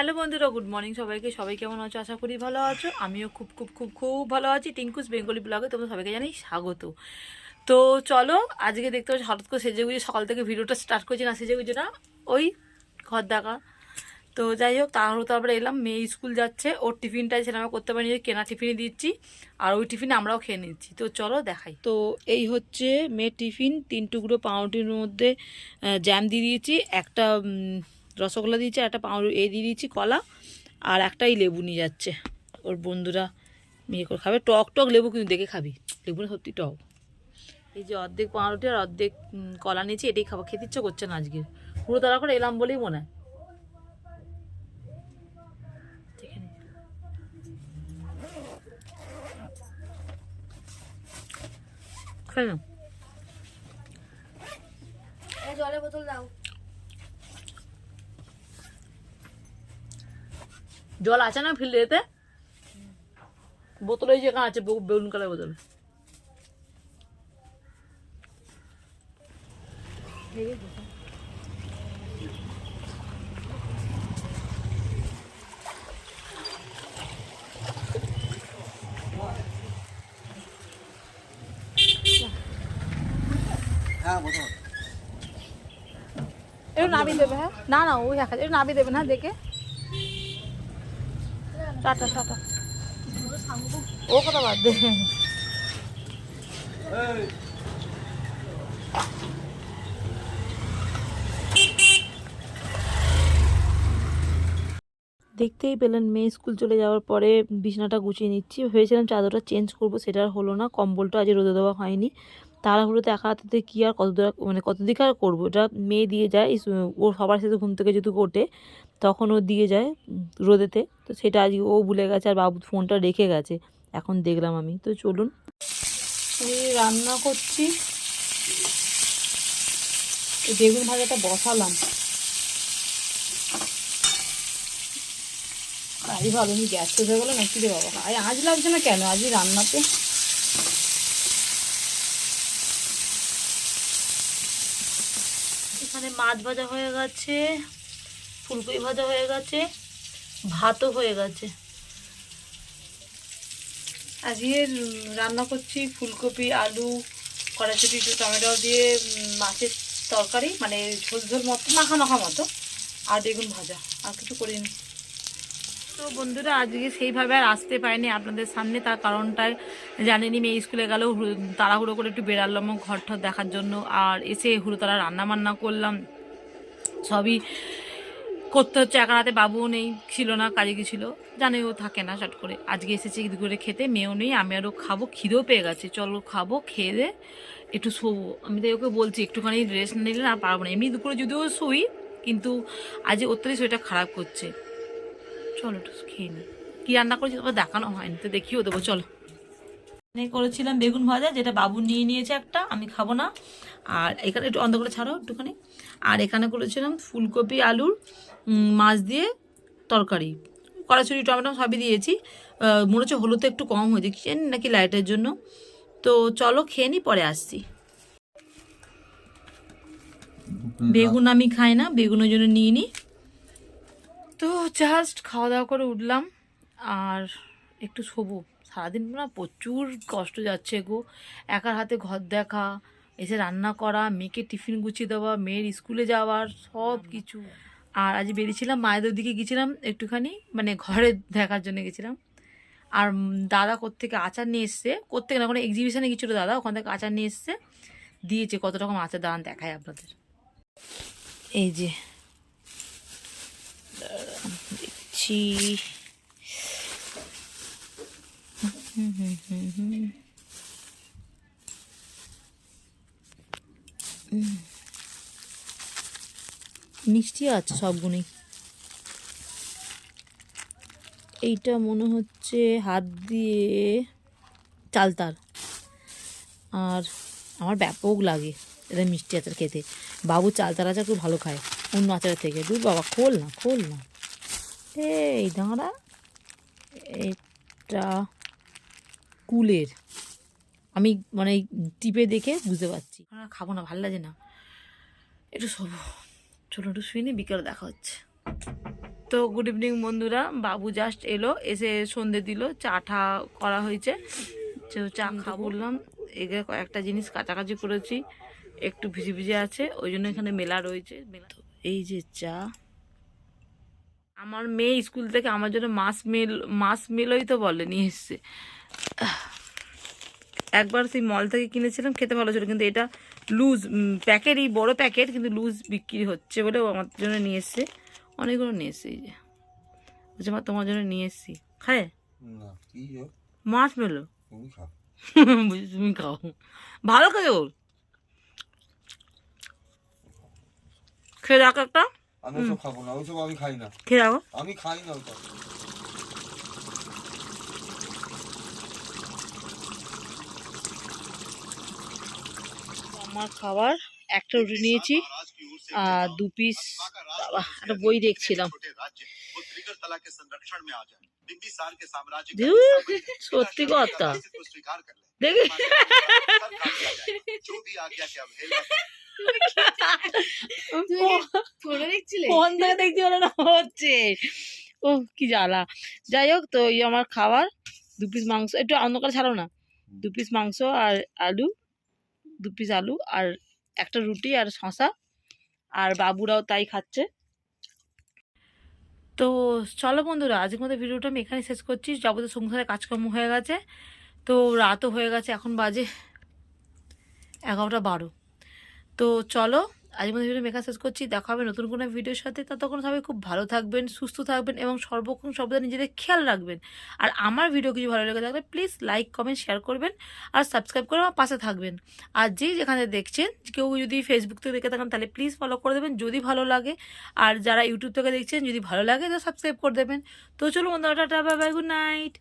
Hello বন্ধুরা, good morning সবাইকে। সবাই কেমন আছো? আশা করি ভালো আছো। আমিও খুব খুব খুব খুব ভালো আছি। টিঙ্কুস বেঙ্গলি ব্লগে তোমরা সবাইকে জানাই স্বাগত। তো চলো, আজকে দেখতে পাচ্ছি, হঠাৎ করে সেজে গুজে সকাল থেকে ভিডিওটা স্টার্ট করছি না সেজে গুজে না, ওই ঘর দেখা। তো যাই হোক, তাহলে তারপরে এলাম, মেয়ে স্কুল যাচ্ছে, ওর টিফিনটাই সেটা আমরা করতে পারিনি, কেনা টিফিনই দিচ্ছি, আর ওই টিফিনে আমরাও খেয়ে নিচ্ছি। তো চলো দেখাই। তো এই হচ্ছে মেয়ের টিফিন, তিন টুকরো পাউরুটির মধ্যে জ্যাম দিয়ে দিয়েছি, একটা রসগোল্লা দিয়েছি, একটা পাউরুটি এ দিয়ে দিয়েছি কলা, আর একটাই লেবু নিয়ে যাচ্ছে। ওর বন্ধুরা মেয়ে করে খাবে। টক টক লেবু কিন্তু দেখে খাবি। লেবুটা সত্যি টক। এই যে অর্ধেক পাউরুটি আর অর্ধেক কলা নিয়েছি, এটাই খাব। খেতে ইচ্ছে করছে না আজকে। পুরো তারা করে এলাম বলেই মনে হয়। জলের বোতল দাও। জল আছে না ফিল্ডে এতে? বোতলে যেখানে আছে, বে- বেগুন কালার বোতল। একটু নাবি দেবে হ্যাঁ? না না ওই দেখা একটু নাবি দেবেন হ্যাঁ দেখে। Tata tata. ও কথা বাদ দে। দেখতেই পেলেন মেয়ে স্কুল চলে যাওয়ার পরে বিছানাটা গুছিয়ে নিচ্ছি। ভেবেছিলাম চাদরটা চেঞ্জ করব সেটা হলো না কম্বলটা আজ রোদে দেওয়া হয়নি। তাড়াহুড়োতে একা হাতে কী আর কত মানে কত দিকে আর করব? এটা মেয়ে দিয়ে যায় ও সবার সাথে ঘুম থেকে যদি ওঠে, তখন ও দিয়ে যায় রোদেতে। তো সেটা আজকে ও ভুলে গেছে আর বাবু ফোনটা রেখে গেছে। এখন দেখলাম আমি। তো চলুন। রান্না করছি। বেগুন ভাজাটা বসালাম। আজই ভালো নি গ্যাস হয়ে গেলো নাকি রে বাবা? আজ আজ লাগছে না কেন? আজই রান্নাতে। এখানে মাছ ভাজা হয়ে গেছে, ফুলকপি ভাজা হয়ে গেছে, ভাতও হয়ে গেছে। আজকে রান্না করছি ফুলকপি, আলু, কড়াইশুটি, একটু টমেটো দিয়ে মাছের তরকারি মানে ঝোল ঝোল মতো, মাখা মাখা মতো, আর বেগুন ভাজা, আর কিছু করিনি। তো বন্ধুরা, আজকে সেইভাবে আর আসতে পারিনি আপনাদের সামনে। তার কারণটায় জানেনি, মেয়ে স্কুলে গেল তাড়াহুড়ো করে একটু বেরালাম ঘর ঠর দেখার জন্য। আর এসে হুড়োতারা রান্না বান্না করলাম। সবই করতে হচ্ছে, একা রাতে বাবুও নেই, ছিল না, কাজে গেছিল। জানে ও থাকে না, চট করে। আজকে এসেছে ঈদ করে খেতে, মেয়েও নেই, আমি আরও খাব, খিদেও পেয়ে গেছে। চলো খাব, খেয়ে দে, একটু শোবো। আমি তাই ওকে বলছি, একটুখানি রেস্ট নিলে না পারব না। এমনি দুপুরে যদিও শুই, কিন্তু আজ অত্যধিক শরীরটা খারাপ করছে। চলো একটু খেয়ে নিই কী রান্না করেছি তোমাকে দেখানো হয়নি তো দেখিও দেবো চলো। করেছিলাম বেগুন ভাজা যেটা বাবু নিয়ে নিয়েছে একটা আমি খাব না। আর এখানে একটু অন্ধ করে ছাড়ো একটুখানি। আর এখানে করেছিলাম ফুলকপি আলুর মাছ দিয়ে তরকারি। কড়াছুরি টমেটো সবই দিয়েছি। মনে হচ্ছে হলুদ একটু কম হয়েছে কি নাকি লাইটের জন্য। তো চলো খেয়ে নি পরে আসছি। বেগুন আমি খাই না বেগুনের জন্য নিয়ে নিই তো জাস্ট খাওয়া দাওয়া করে উঠলাম। আর একটু শোবো। সারাদিন না প্রচুর কষ্ট যাচ্ছে গো। একার হাতে ঘর দেখা, এসে রান্না করা, মেয়েকে টিফিন গুছিয়ে দেওয়া, মেয়ের স্কুলে যাওয়ার সব কিছু। আর আজ বেরিয়েছিলাম, মায়েদের দিকে গেছিলাম একটুখানি মানে ঘরে দেখার জন্য গেছিলাম। আর দাদা কোত্থেকে আচার নিয়ে এসছে, কোত্থেকে না কোনো এক্সিবিশনে গেছিল দাদা, ওখান থেকে আচার নিয়ে এসছে। দিয়েছে, কত রকম আচার, দাঁড়ান দেখায় আপনাদের। এই যে দেখছি হুম হুম হুম হুম। মিষ্টি আছে সবগুলোই এইটা মনে হচ্ছে হাত দিয়ে চালতার আর আমার ব্যাপক লাগে এটা মিষ্টি আচার খেতে। বাবু চালতার আচার খুব ভালো খায়, অন্য আচারের থেকে। দূর বাবা, খোল না খোল না। এই দাঁড়া। এটা কুলের। আমি মানে টিপে দেখে বুঝতে পারছি। খাব না ভালো লাগে না। একটু শোবো। ছোটো একটু শুয়ে নি বিকেলে দেখা হচ্ছে। তো গুড ইভিনিং বন্ধুরা বাবু জাস্ট এলো এসে সন্ধে দিল চা ঠা করা হয়েছে। তো চা খা বললাম এগুলো কয়েকটা জিনিস কাছাকাছি করেছি একটু ভিজে ভিজে আছে ওই জন্য এখানে মেলা রয়েছে। মেলা এই যে চা আমার মেয়ে স্কুল থেকে আমার জন্য মাস মিল মাস মিলই তো বলে নিয়ে এসছে। একবার সেই মল থেকে কিনেছিলাম খেতে ভালো ছিল কিন্তু এটা লুজ প্যাকেটই বড় প্যাকেট কিন্তু লুজ বিক্রি হচ্ছে বলে আমার জন্য নিয়ে এসছে। অনেকগুলো নিয়ে এসছে এই যে। বলছে মা তোমার জন্য নিয়ে এসছি। খায়? মাছ মেলো? খাও। তুমি খাও। ভালো খেয়ে ওর? খেয়ে রাখো একটা। আমি ওসব খাব না ওইসব আমি খাই না খেয়ে রাখো আমি খাই না ওইসব আমার খাবার একটা রুটি নিয়েছি। আর দু পিস একটা বই দেখছিলাম। সত্যি কথা। দেখি। ফোনে দেখছিলে? ফোন হচ্ছে। ও কি জ্বালা। যাই হোক তো এই আমার খাবার দু পিস মাংস একটু অন্ধকার ছাড়ো না। দু পিস মাংস আর আলু দু পিস আলু আর একটা রুটি আর শশা আর বাবুরাও তাই খাচ্ছে। তো চলো বন্ধুরা আজকের মতো ভিডিওটা আমি এখানে শেষ করছি। যাবতীয় সংসারে কাজকর্ম হয়ে গেছে। তো রাতও হয়ে গেছে এখন বাজে এগারোটা বারো। তো চলো আজকের মতো ভিডিও মেকা শেষ করছি, দেখা হবে নতুন কোনো ভিডিওর সাথে। ততক্ষণ সবাই খুব ভালো থাকবেন, সুস্থ থাকবেন এবং সর্বক্ষণ সর্বদা নিজেদের খেয়াল রাখবেন। আর আমার ভিডিও কিছু ভালো লেগে থাকলে প্লিজ লাইক কমেন্ট শেয়ার করবেন আর সাবস্ক্রাইব করে আমার পাশে থাকবেন। আর যে যেখানে দেখছেন, কেউ যদি ফেসবুক থেকে দেখে থাকেন, তাহলে প্লিজ ফলো করে দেবেন যদি ভালো লাগে। আর যারা ইউটিউব থেকে দেখছেন, যদি ভালো লাগে, তো সাবস্ক্রাইব করে দেবেন। তো চলুন বন্ধুরা, tata bye bye good night